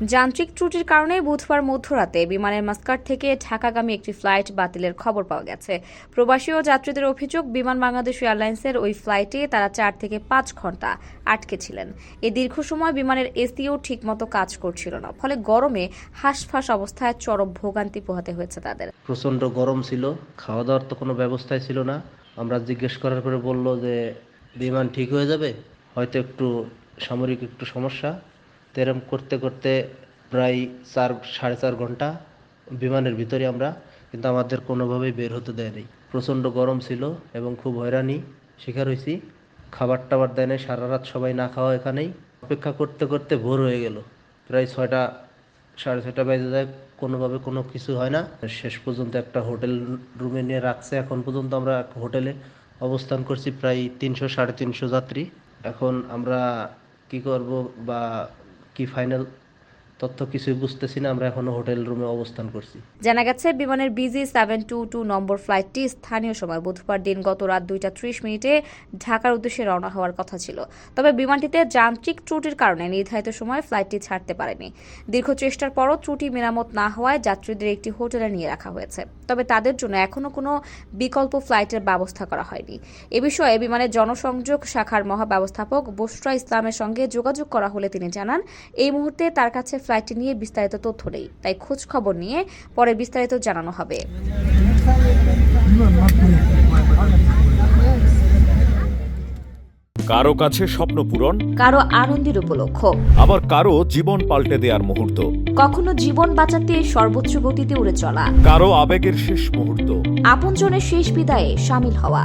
যান্ত্রিক ত্রুটির কারণে বুধবার মধ্যরাতে বিমানের মাস্কাট থেকে ঢাকাগামী একটি ফ্লাইট বাতিলের খবর পাওয়া গেছে। প্রবাসী ও যাত্রীদের অভিযোগ, বিমান বাংলাদেশ এয়ারলাইন্সের ওই ফ্লাইটে তারা চার থেকে পাঁচ ঘণ্টা আটকে ছিলেন। এই দীর্ঘ সময় বিমানের এসিও ঠিকমতো কাজ করছিল না, ফলে গরমে হাঁসফাঁস অবস্থায় চরম ভোগান্তি পোহাতে হয়েছে তাদের। প্রচণ্ড গরম ছিল খাওয়া দাওয়ার তো কোনো ব্যবস্থাই ছিল না। আমরা জিজ্ঞেস করার পরে বলল যে, বিমান ঠিক হয়ে যাবে? হয়তো একটু সামরিক একটু সমস্যা। তেরম করতে করতে প্রায় চার, সাড়ে চার ঘণ্টা বিমানের ভিতরে আমরা, কিন্তু আমাদের কোনোভাবেই বের হতে দেয়নি প্রচণ্ড গরম ছিল এবং খুব হয়রানি শিকার হয়েছি। খাবার টাবার দেয় নাই, সারা রাত সবাই না খাওয়া এখানেই। অপেক্ষা করতে করতে ভোর হয়ে গেল। প্রায় ছয়টা, সাড়ে ছয়টা বেজে যায়, কোনোভাবে কোনো কিছু হয় না। শেষ পর্যন্ত একটা হোটেল রুমে নিয়ে রাখছে। এখন পর্যন্ত আমরা হোটেলে অবস্থান করছি প্রায় তিনশো, সাড়ে তিনশো যাত্রী। এখন আমরা কি করব বা কি ফাইনাল তথ্য কিছুই বুঝতেছি না, আমরা এখনও হোটেল রুমে অবস্থান করছি। জানা গেছে, বিমানের বিজি সেভেন টু টু নম্বর ফ্লাইটটি স্থানীয় সময় বুধবার দিন গত রাত দুইটা ত্রিশ মিনিটে ঢাকার উদ্দেশ্যে রওনা হওয়ার কথা ছিল। তবে বিমানটিতে যান্ত্রিক ত্রুটির কারণে নির্ধারিত সময় ফ্লাইটটি ছাড়তে পারেনি। দীর্ঘ চেষ্টার পরও ত্রুটি মেরামত না হওয়ায় যাত্রীদের একটি হোটেলে নিয়ে রাখা হয়েছে। তবে তাদের জন্য এখনও কোনো বিকল্প ফ্লাইটের ব্যবস্থা করা হয়নি। এ বিষয়ে বিমানের জনসংযোগ শাখার মহাব্যবস্থাপক বসরা ইসলামের সঙ্গে যোগাযোগ করা হলে তিনি জানান, এই মুহূর্তে তার কাছে ফ্লাইটটি নিয়ে বিস্তারিত তথ্য নেই তাই খোঁজ খবর নিয়ে পরে বিস্তারিত জানানো হবে। কারও কাছে স্বপ্ন পূরণ কারও আনন্দের উপলক্ষ। আবার কারও জীবন পাল্টে দেওয়ার মুহূর্ত। কখনো জীবন বাঁচাতে সর্বোচ্চ গতিতে উড়ে চলা। কারও আবেগের শেষ মুহূর্ত। আপনজনের শেষ বিদায়ে সামিল হওয়া।